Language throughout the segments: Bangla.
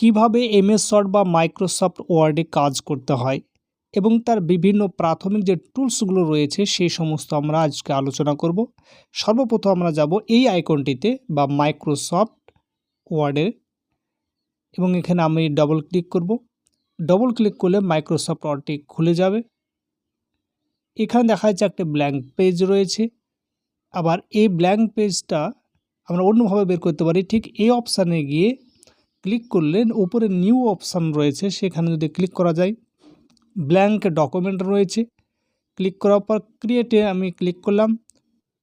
কীভাবে এমএস ওয়ার্ড বা মাইক্রোসফট ওয়ার্ডে কাজ করতে হয় এবং তার বিভিন্ন প্রাথমিক যে টুলসগুলো রয়েছে সেই সমস্ত আমরা আজকে আলোচনা করব। সর্বপ্রথম আমরা যাব এই আইকনটিতে বা মাইক্রোসফট ওয়ার্ডের এবং এখানে আমি ডবল ক্লিক করব। ডবল ক্লিক করলে মাইক্রোসফট ওয়ার্ডটি খুলে যাবে। এখানে দেখা যাচ্ছে একটা ব্ল্যাঙ্ক পেজ রয়েছে। আবার এই ব্ল্যাঙ্ক পেজটা আমরা অন্যভাবে বের করতে পারি। ঠিক এই অপশানে গিয়ে ক্লিক করলে উপরে নিউ অপশান রয়েছে, সেখানে যদি ক্লিক করা যায় ব্ল্যাঙ্ক ডকুমেন্ট রয়েছে ক্লিক করার পর ক্রিয়েটে আমি ক্লিক করলাম,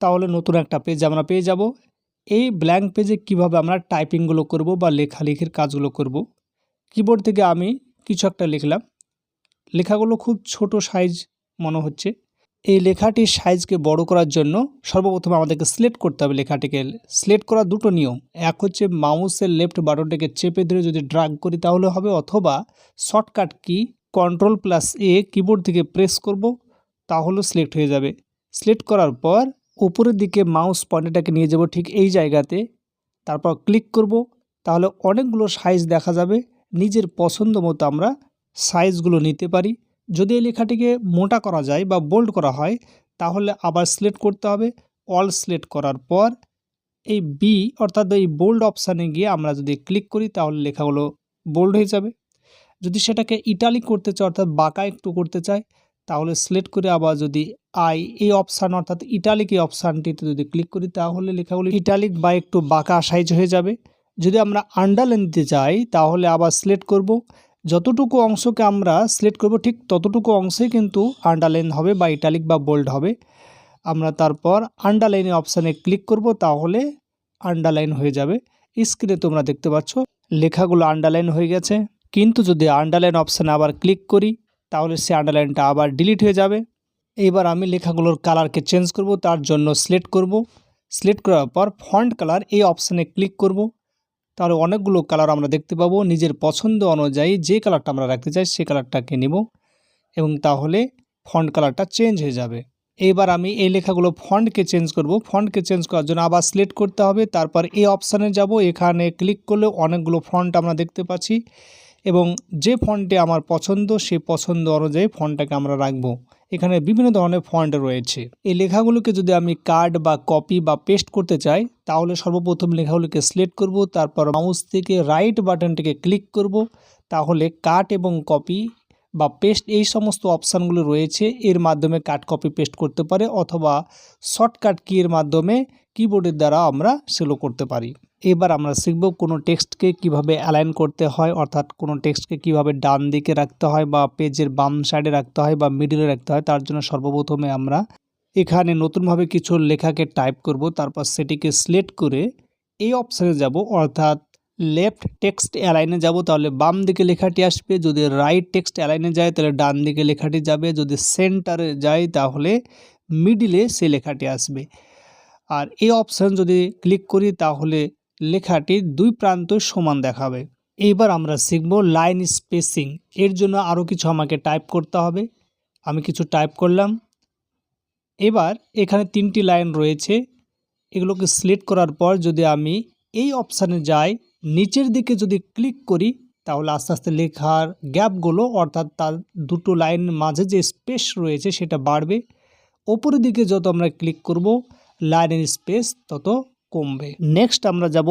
তাহলে নতুন একটা পেজ আমরা পেয়ে যাব। এই ব্ল্যাঙ্ক পেজে কীভাবে আমরা টাইপিংগুলো করব বা লেখালেখির কাজগুলো করব? কিবোর্ড থেকে আমি কিছু একটা লিখলাম। লেখাগুলো খুব ছোট সাইজ মনে হচ্ছে। এই লেখাটির সাইজকে বড় করার জন্য সর্বপ্রথম আমাদেরকে সিলেক্ট করতে হবে লেখাটিকে। সিলেক্ট করা দুটো নিয়ম। এক হচ্ছে মাউসের লেফট বাটনটাকে চেপে ধরে যদি ড্রাগ করি তাহলে হবে, অথবা shortcut key, control plus A keyboard থেকে প্রেস করব তাহলেও সিলেক্ট হয়ে যাবে। সিলেক্ট করার পর উপরের দিকে মাউস পয়েন্টটাকে নিয়ে যাব ঠিক এই জায়গাতে। তারপর ক্লিক করব, তাহলে অনেকগুলো সাইজ দেখা যাবে। নিজের পছন্দ মতো আমরা সাইজগুলো নিতে পারি। যদি এই লেখাটিকে মোটা করা যায় বা বোল্ড করা হয়, তাহলে আবার সিলেক্ট করতে হবে। অল সিলেক্ট করার পর এই বি অর্থাৎ এই বোল্ড অপশানে গিয়ে আমরা যদি ক্লিক করি, তাহলে লেখাগুলো বোল্ড হয়ে যাবে। যদি সেটাকে ইটালিক করতে চাই অর্থাৎ বাঁকা একটু করতে চাই তাহলে সিলেক্ট করে আবার যদি আই এই অপশান অর্থাৎ ইটালিক এই অপশানটিতে যদি ক্লিক করি, তাহলে লেখাগুলো ইটালিক বা একটু বাঁকা সাইজ হয়ে যাবে। যদি আমরা আন্ডারলাইন দিতে চাই, তাহলে আবার সিলেক্ট করব। যতটুকু অংশকে আমরা সিলেক্ট করব, ঠিক ততটুকু অংশে কিন্তু আন্ডারলাইন হবে বা ইটালিক বা বোল্ড হবে। আমরা তারপর আন্ডারলাইনে অপশানে ক্লিক করব, তাহলে আন্ডারলাইন হয়ে যাবে। স্ক্রিনে তোমরা দেখতে পাচ্ছ, লেখাগুলো আন্ডারলাইন হয়ে গেছে। কিন্তু যদি আন্ডারলাইন অপশানে আবার ক্লিক করি, তাহলে সে আন্ডারলাইনটা আবার ডিলিট হয়ে যাবে। এইবার আমি লেখাগুলোর কালারকে চেঞ্জ করব, তার জন্য সিলেক্ট করব। সিলেক্ট করার পর ফন্ট কালার এই অপশানে ক্লিক করব। তাহলে অনেকগুলো কালার আমরা দেখতে পাবো। নিজের পছন্দ অনুযায়ী যে কালারটা আমরা রাখতে চাই সে কালারটাকে নেব এবং তাহলে ফন্ট কালারটা চেঞ্জ হয়ে যাবে। এইবার আমি এই লেখাগুলো ফন্টকে চেঞ্জ করব। ফন্টকে চেঞ্জ করার জন্য আবার সিলেক্ট করতে হবে। তারপর এই অপশানে যাব। এখানে ক্লিক করলে অনেকগুলো ফন্ট আমরা দেখতে পাচ্ছি। এবং যে ফন্টে আমার পছন্দ, সেই পছন্দ অনুযায়ী ফন্টটাকে আমরা রাখব। এখানে বিভিন্ন ধরনের ফন্ট রয়েছে। এই লেখাগুলোকে যদি আমি কার্ড বা কপি বা পেস্ট করতে চাই, তাহলে সর্বপ্রথম লেখাগুলোকে সিলেক্ট করব, তারপর মাউস থেকে রাইট বাটনটিকে ক্লিক করব। তাহলে কাট এবং কপি বা পেস্ট এই সমস্ত অপশানগুলো রয়েছে। এর মাধ্যমে কাট, কপি, পেস্ট করতে পারে অথবা শর্টকাট কির মাধ্যমে কিবোর্ডের দ্বারা আমরা সেলো করতে পারি। এবার আমরা শিখব কোনো টেক্সটকে কীভাবে অ্যালাইন করতে হয়, অর্থাৎ কোনো টেক্সটকে কীভাবে ডান দিকে রাখতে হয় বা পেজের বাম সাইডে রাখতে হয় বা মিডিলে রাখতে হয়, তার জন্য সর্বপ্রথমে আমরা এখানে নতুনভাবে কিছু লেখাকে টাইপ করব, তারপর সেটিকে সিলেক্ট করে এই অপশানে যাব, অর্থাৎ লেফট টেক্সট অ্যালাইনে যাব, তাহলে বাম দিকে লেখাটি আসবে, যদি রাইট টেক্সট অ্যালাইনে যায় তাহলে ডান দিকে লেখাটি যাবে, যদি সেন্টারে যায় তাহলে মিডিলে সে লেখাটি আসবে। আর এই অপশান যদি ক্লিক করি তাহলে লেখাটি দুই প্রান্ত সমান দেখাবে। এইবার আমরা শিখব লাইন স্পেসিং। এর জন্য আরও কিছু আমাকে টাইপ করতে হবে। আমি কিছু টাইপ করলাম। এবার এখানে তিনটি লাইন রয়েছে। এগুলোকে সিলেক্ট করার পর যদি আমি এই অপশানে যাই, নিচের দিকে যদি ক্লিক করি, তাহলে আস্তে আস্তে লেখার গ্যাপগুলো, অর্থাৎ তার দুটো লাইন মাঝে যে স্পেস রয়েছে সেটা বাড়বে। ওপরের দিকে যত আমরা ক্লিক করব লাইনের স্পেস, তত কমবে। নেক্সট আমরা যাব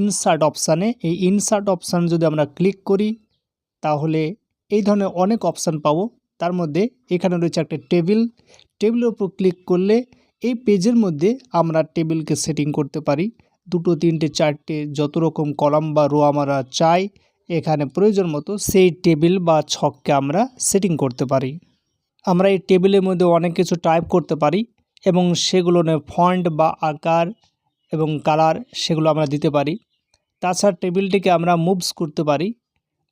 ইনসার্ট অপশানে এই ইনসার্ট অপশান যদি আমরা ক্লিক করি, তাহলে এই ধরনের অনেক অপশান পাবো। তার মধ্যে এখানে রয়েছে একটা টেবিল টেবিলের উপর ক্লিক করলে এই পেজের মধ্যে আমরা টেবিলকে সেটিং করতে পারি। দুটো, তিনটে, চারটে যত রকম কলাম বা রো আমরা চাই, এখানে প্রয়োজন মতো সেই টেবিল বা ছককে আমরা সেটিং করতে পারি। আমরা এই টেবিলের মধ্যে অনেক কিছু টাইপ করতে পারি এবং সেগুলো ফন্ট বা আকার এবং কালার সেগুলো আমরা দিতে পারি। তাছাড়া টেবিলটিকে আমরা মুভস করতে পারি,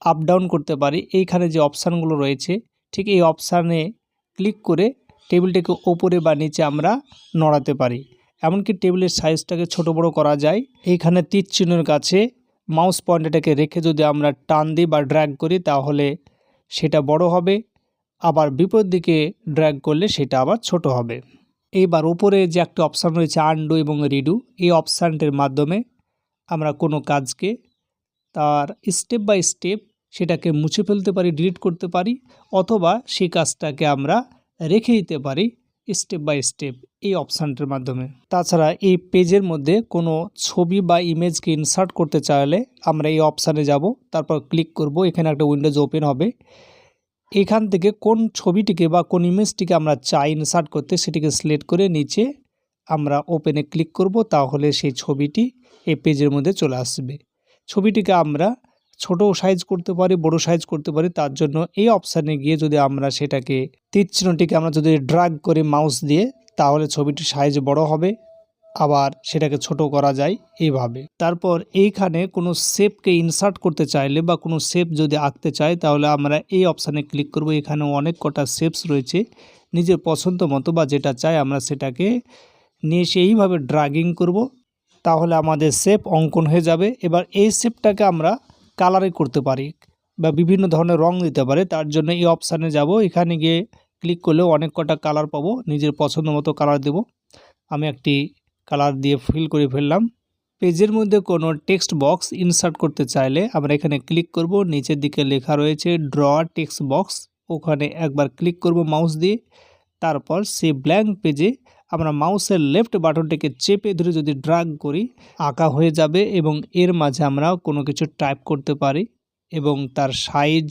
আপ ডাউন করতে পারি। এইখানে যে অপশানগুলো রয়েছে, ঠিক এই অপশানে ক্লিক করে টেবিলটিকে ওপরে বা নিচে আমরা নড়াতে পারি। এমনকি টেবিলের সাইজটাকে ছোট বড় করা যায়। এইখানে তীর চিহ্নের কাছে মাউস পয়েন্টটাকে রেখে যদি আমরা টান দিই বা ড্র্যাগ করি, তাহলে সেটা বড় হবে। আবার বিপরীত দিকে ড্র্যাগ করলে সেটা আবার ছোট হবে। এইবার ওপরে যে একটা অপশান রয়েছে আন্ডু এবং রিডু এই অপশানটির মাধ্যমে আমরা কোনো কাজকে তার স্টেপ বাই স্টেপ সেটাকে মুছে ফেলতে পারি ডিলিট করতে পারি, অথবা সেই কাজটাকে আমরা রেখে দিতে পারি স্টেপ বাই স্টেপ এই অপশানটার মাধ্যমে। তাছাড়া এই পেজের মধ্যে কোনো ছবি বা ইমেজকে ইনসার্ট করতে চাইলে আমরা এই অপশানে যাব, তারপর ক্লিক করব, এখানে একটা উইন্ডোজ ওপেন হবে। এখান থেকে কোন ছবিটিকে বা কোন ইমেজটিকে আমরা চাই ইনসার্ট করতে সেটিকে সিলেক্ট করে নিচে আমরা ওপেনে ক্লিক করব, তাহলে সেই ছবিটি এই পেজের মধ্যে চলে আসবে। ছবিটিকে আমরা ছোট সাইজ করতে পারি, বড় সাইজ করতে পারি, তার জন্য এই অপশানে গিয়ে যদি আমরা সেটাকে তীর চিহ্নটিকে আমরা যদি ড্রাগ করি মাউস দিয়ে, তাহলে ছবিটির সাইজ বড় হবে। আবার সেটাকে ছোট করা যায় এইভাবে। তারপর এইখানে কোনো শেপকে ইনসার্ট করতে চাইলে বা কোনো শেপ যদি আঁকতে চাই, তাহলে আমরা এই অপশানে ক্লিক করব। এখানে অনেক কটা শেপস রয়েছে। নিজের পছন্দ মতো বা যেটা চাই আমরা সেটাকে নিয়ে এসে এইভাবে ড্রাগিং করব। তাহলে আমাদের শেপ অঙ্কন হয়ে যাবে। এবার এই শেপটাকে আমরা কালারে করতে পারি বা বিভিন্ন ধরনের রং দিতে পারে। তার জন্য এই অপশানে যাব। এখানে গিয়ে ক্লিক করলেও অনেক কটা কালার পাবো। নিজের পছন্দ মতো কালার দেব। আমি একটি কালার দিয়ে ফিল করে ফেললাম। পেজের মধ্যে কোনো টেক্সট বক্স ইনসার্ট করতে চাইলে আমরা এখানে ক্লিক করব। নিচের দিকে লেখা রয়েছে, ড্র টেক্সট বক্স। ওখানে একবার ক্লিক করব মাউস দিয়ে। তারপর সেই ব্ল্যাঙ্ক পেজে আমরা মাউসের লেফট বাটনটিকে চেপে ধরে যদি ড্রাগ করি, আঁকা হয়ে যাবে এবং এর মাঝে আমরা কোনো কিছু টাইপ করতে পারি এবং তার সাইজ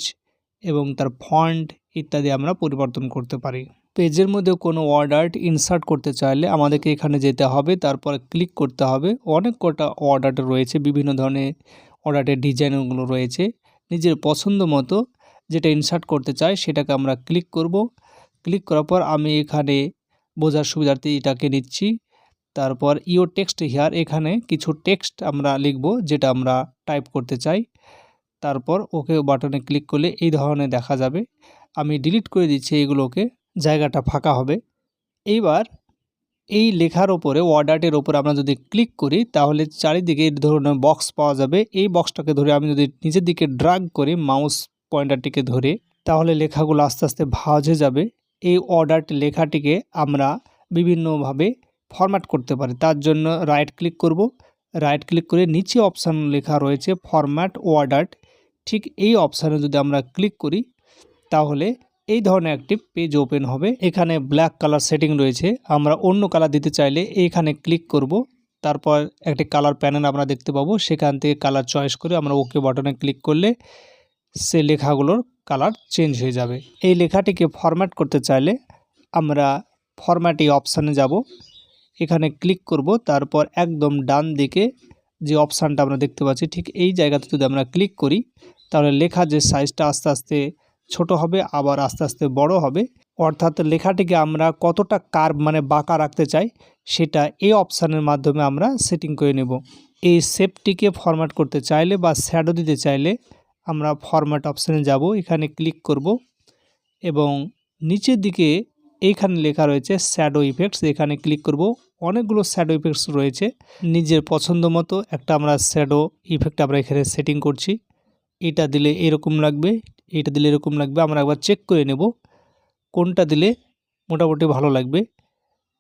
এবং তার ফন্ট ইত্যাদি আমরা পরিবর্তন করতে পারি। পেজের মধ্যে কোনো ওয়ার্ড আর্ট ইনসার্ট করতে চাইলে আমাদেরকে এখানে যেতে হবে, তারপর ক্লিক করতে হবে। অনেক কটা আর্ট রয়েছে, বিভিন্ন ধরনের ওয়ার্ড আর্টের ডিজাইনগুলো রয়েছে। নিজের পছন্দ মতো যেটা ইনসার্ট করতে চাই সেটাকে আমরা ক্লিক করব। ক্লিক করার পর আমি এখানে বোঝার সুবিধার্থে এটাকে নিচ্ছি। তারপর ইও টেক্সট হিয়ার এখানে কিছু টেক্সট আমরা লিখব যেটা আমরা টাইপ করতে চাই। তারপর ওকে বাটনে ক্লিক করলে এই ধরনের দেখা যাবে। আমি ডিলিট করে দিচ্ছি এগুলোকে। জায়গাটা ফাঁকা হবে। এইবার এই লেখার ওপরে ওয়ার্ডার্টের ওপরে আমরা যদি ক্লিক করি, তাহলে চারিদিকে এই ধরনের বক্স পাওয়া যাবে। এই বক্সটাকে ধরে আমি যদি নিজের দিকে ড্রাগ করি মাউস পয়েন্টারটিকে ধরে, তাহলে লেখাগুলো আস্তে আস্তে ভাজ হয়ে যাবে। এই অর্ডারট লেখাটিকে আমরা বিভিন্নভাবে ফরম্যাট করতে পারি। তার জন্য রাইট ক্লিক করব। রাইট ক্লিক করে নিচে অপশান লেখা রয়েছে ফরম্যাট ওয়ার্ডার্ট ঠিক এই অপশানে যদি আমরা ক্লিক করি, তাহলে এই ধরনের একটি পেজ ওপেন হবে। এখানে ব্ল্যাক কালার সেটিং রয়েছে। আমরা অন্য কালার দিতে চাইলে এইখানে ক্লিক করব। তারপর একটি কালার প্যানেল আমরা দেখতে পাবো। সেখান থেকে কালার চয়েস করে আমরা ওকে বাটনে ক্লিক করলে সে লেখাগুলোর কালার চেঞ্জ হয়ে যাবে। এই লেখাটিকে ফরম্যাট করতে চাইলে আমরা ফরম্যাট এই অপশানে যাব। এখানে ক্লিক করব। তারপর একদম ডান দিকে যে অপশানটা আমরা দেখতে পাচ্ছি, ঠিক এই জায়গাতে যদি আমরা ক্লিক করি, তাহলে লেখা যে সাইজটা আস্তে আস্তে ছোট হবে, আবার আস্তে আস্তে বড় হবে। অর্থাৎ লেখাটিকে আমরা কতটা কার্ভ মানে বাঁকা রাখতে চাই, সেটা এই অপশানের মাধ্যমে আমরা সেটিং করে নেব। এই শেপটিকে ফরম্যাট করতে চাইলে বা শ্যাডো দিতে চাইলে আমরা ফরম্যাট অপশানে যাব, এখানে ক্লিক করব এবং নিচের দিকে এইখানে লেখা রয়েছে শ্যাডো ইফেক্টস এখানে ক্লিক করব। অনেকগুলো শ্যাডো ইফেক্টস রয়েছে, নিজের পছন্দ মতো একটা আমরা শ্যাডো ইফেক্ট আমরা এখানে সেটিং করছি। এটা দিলে এরকম লাগবে এটা দিলে এরকম লাগবে। আমরা একবার চেক করে নেব কোনটা দিলে মোটামুটি ভালো লাগবে।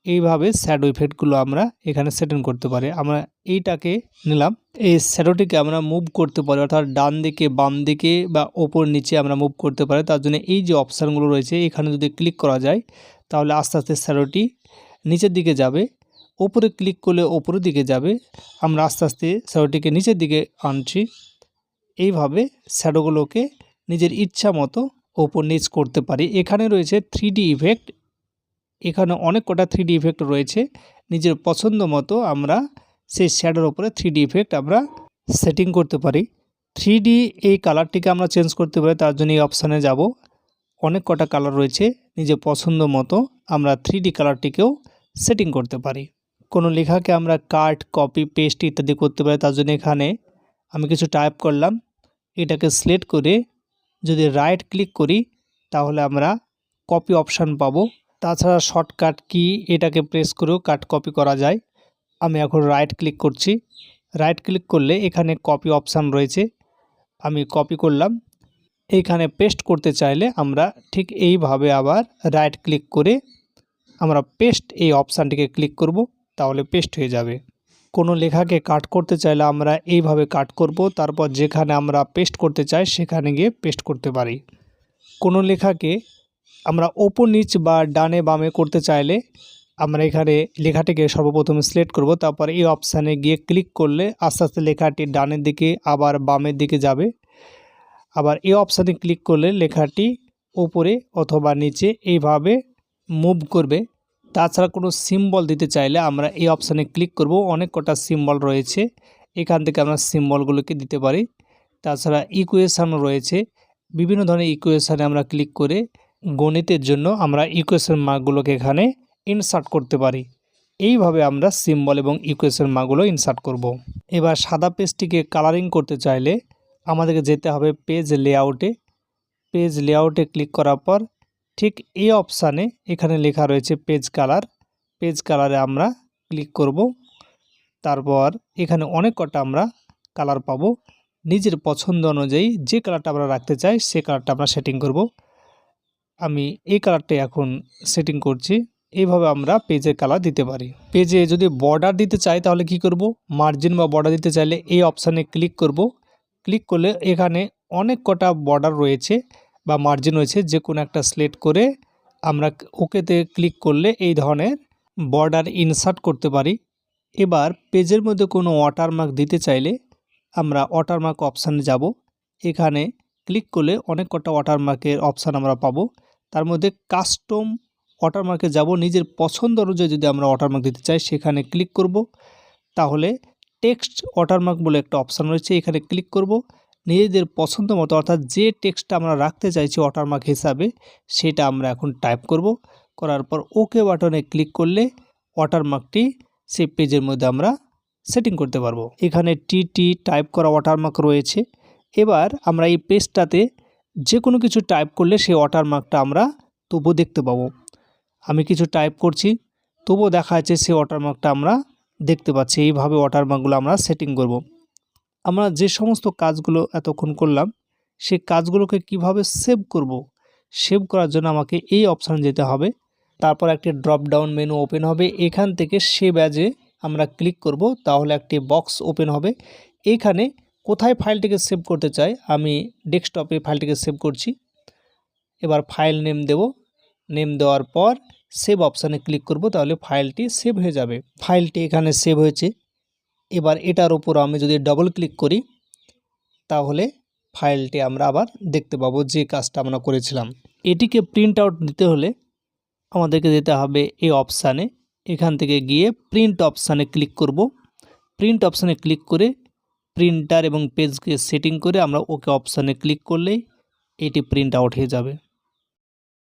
এইভাবে শ্যাডো ইফেক্টগুলো আমরা এখানে সেটিং করতে পারি। আমরা এইটাকে নিলাম। এই শ্যাডোটিকে আমরা মুভ করতে পারি, অর্থাৎ ডান দিকে, বাম দিকে বা ওপর নিচে আমরা মুভ করতে পারি। তার জন্য এই যে অপশানগুলো রয়েছে, এখানে যদি ক্লিক করা যায়, তাহলে আস্তে আস্তে শ্যাডোটি নিচের দিকে যাবে। ওপরে ক্লিক করলে ওপরের দিকে যাবে। আমরা আস্তে আস্তে শ্যাডোটিকে নিচের দিকে আনছি। এইভাবে শ্যাডোগুলোকে নিজের ইচ্ছা মতো ওপর নিচ করতে পারি। এখানে রয়েছে থ্রি ইফেক্ট এখানে অনেক কটা থ্রি ইফেক্ট রয়েছে। নিজের পছন্দ মতো আমরা সেই শ্যাডোর ওপরে থ্রি ইফেক্ট আমরা সেটিং করতে পারি। থ্রি এই কালারটিকে আমরা চেঞ্জ করতে পারি, তার জন্য এই অপশানে যাব। অনেক কটা কালার রয়েছে, নিজের পছন্দ মতো আমরা থ্রি কালারটিকেও সেটিং করতে পারি। কোনো লেখাকে আমরা কাট কপি পেস্ট ইত্যাদি করতে পারি, তার জন্য এখানে আমি কিছু টাইপ করলাম। এটাকে সিলেক্ট করে যদি রাইট ক্লিক করি, তাহলে আমরা কপি অপশান পাবো। তাছাড়া শর্টকাট কি এটাকে প্রেস করেও কাট কপি করা যায়। আমি এখন রাইট ক্লিক করছি। রাইট ক্লিক করলে এখানে কপি অপশান রয়েছে। আমি কপি করলাম। এইখানে পেস্ট করতে চাইলে আমরা ঠিক এইভাবে আবার রাইট ক্লিক করে আমরা পেস্ট এই অপশানটিকে ক্লিক করব। তাহলে পেস্ট হয়ে যাবে। কোনো লেখাকে কাট করতে চাইলে আমরা এইভাবে কাট করব, তারপর যেখানে আমরা পেস্ট করতে চাই সেখানে গিয়ে পেস্ট করতে পারি। কোনো লেখাকে আমরা ওপর নিচ বা ডানে বামে করতে চাইলে আমরা এখানে লেখাটিকে সর্বপ্রথমে সিলেক্ট করব, তারপর এই অপশানে গিয়ে ক্লিক করলে আস্তে আস্তে লেখাটি ডানের দিকে আবার বামের দিকে যাবে। আবার এই অপশানে ক্লিক করলে লেখাটি উপরে অথবা নিচে এইভাবে মুভ করবে। তাছাড়া কোনো সিম্বল দিতে চাইলে আমরা এই অপশানে ক্লিক করব। অনেক কটা সিম্বল রয়েছে। এখান থেকে আমরা সিম্বলগুলোকে দিতে পারি। তাছাড়া ইকুয়েশানও রয়েছে। বিভিন্ন ধরনের ইকুয়েশানে আমরা ক্লিক করে গণিতের জন্য আমরা ইকুয়েশন মার্কগুলোকে এখানে ইনসার্ট করতে পারি। এইভাবে আমরা সিম্বল এবং ইকুয়েশন মার্কগুলো ইনসার্ট করব। এবার সাদা পেজটিকে কালারিং করতে চাইলে আমাদেরকে যেতে হবে পেজ লেআউটে পেজ লেআউটে ক্লিক করার পর ঠিক এই অপশানে এখানে লেখা রয়েছে পেজ কালার পেজ কালারে আমরা ক্লিক করব। তারপর এখানে অনেক কটা আমরা কালার পাবো। নিজের পছন্দ অনুযায়ী যে কালারটা আমরা রাখতে চাই, সে কালারটা আমরা সেটিং করব। আমি এই কালারটাই এখন সেটিং করছি। এইভাবে আমরা পেজের কালার দিতে পারি। পেজে যদি বর্ডার দিতে চাই তাহলে কি করব? মার্জিন বা বর্ডার দিতে চাইলে এই অপশানে ক্লিক করব। ক্লিক করলে এখানে অনেক কটা বর্ডার রয়েছে। বা মার্জিন রয়েছে, যে কোনো একটা সিলেক্ট করে আমরা ওকেতে ক্লিক করলে এই ধরনের বর্ডার ইনসার্ট করতে পারি। এবার পেজের মধ্যে কোনো ওয়াটারমার্ক দিতে চাইলে আমরা ওয়াটারমার্ক অপশানে যাব। এখানে ক্লিক করলে অনেক কটা ওয়াটারমার্কের অপশান আমরা পাবো। তার মধ্যে কাস্টম ওয়াটারমার্কে যাব, নিজের পছন্দ অনুযায়ী যদি আমরা ওয়াটারমার্ক দিতে চাই, সেখানে ক্লিক করব। তাহলে টেক্সট ওয়াটারমার্ক বলে একটা অপশান রয়েছে, এখানে ক্লিক করব। নিজেদের পছন্দ মতো, অর্থাৎ যে টেক্সটটা আমরা রাখতে চাইছি ওয়াটারমার্ক হিসাবে, সেটা আমরা এখন টাইপ করব। করার পর ওকে বাটনে ক্লিক করলে ওয়াটারমার্কটি সেই পেজের মধ্যে আমরা সেটিং করতে পারব। এখানে টি টি টাইপ করা ওয়াটারমার্ক রয়েছে। এবার আমরা এই পেজটাতে যে কোনো কিছু টাইপ করলে সেই ওয়াটারমার্কটা আমরা তবুও দেখতে পাবো। আমি কিছু টাইপ করছি, তবুও দেখা যাচ্ছে সেই ওয়াটারমার্কটা আমরা দেখতে পাচ্ছি। এইভাবে ওয়াটারমার্কগুলো আমরা সেটিং করব। আমরা যে সমস্ত কাজগুলো এতক্ষণ করলাম সেই কাজগুলোকে কীভাবে সেভ করব। সেভ করার জন্য আমাকে এই অপশানে যেতে হবে। তারপর একটি ড্রপ ডাউন মেনু ওপেন হবে। এখান থেকে সেভ অ্যাজে আমরা ক্লিক করব, তাহলে একটি বক্স ওপেন হবে। এখানে কোথায় ফাইলটিকে সেভ করতে চাই, আমি ডেস্কটপে ফাইলটিকে সেভ করছি। এবার ফাইল নেম দেব। নেম দেওয়ার পর সেভ অপশানে ক্লিক করব, তাহলে ফাইলটি সেভ হয়ে যাবে। ফাইলটি এখানে সেভ হয়েছে। এবার এটার উপর আমি যদি ডবল ক্লিক করি, তাহলে ফাইলটি আমরা আবার দেখতে পাবো যে কাজটা আমরা করেছিলাম। এটিকে প্রিন্ট আউট দিতে হলে আমাদেরকে যেতে হবে এই অপশানে এখান থেকে গিয়ে প্রিন্ট অপশানে ক্লিক করব। প্রিন্ট অপশানে ক্লিক করে প্রিন্টার এবং পেজকে সেটিং করে আমরা ওকে অপশানে ক্লিক করলেই এটি প্রিন্ট আউট হয়ে যাবে।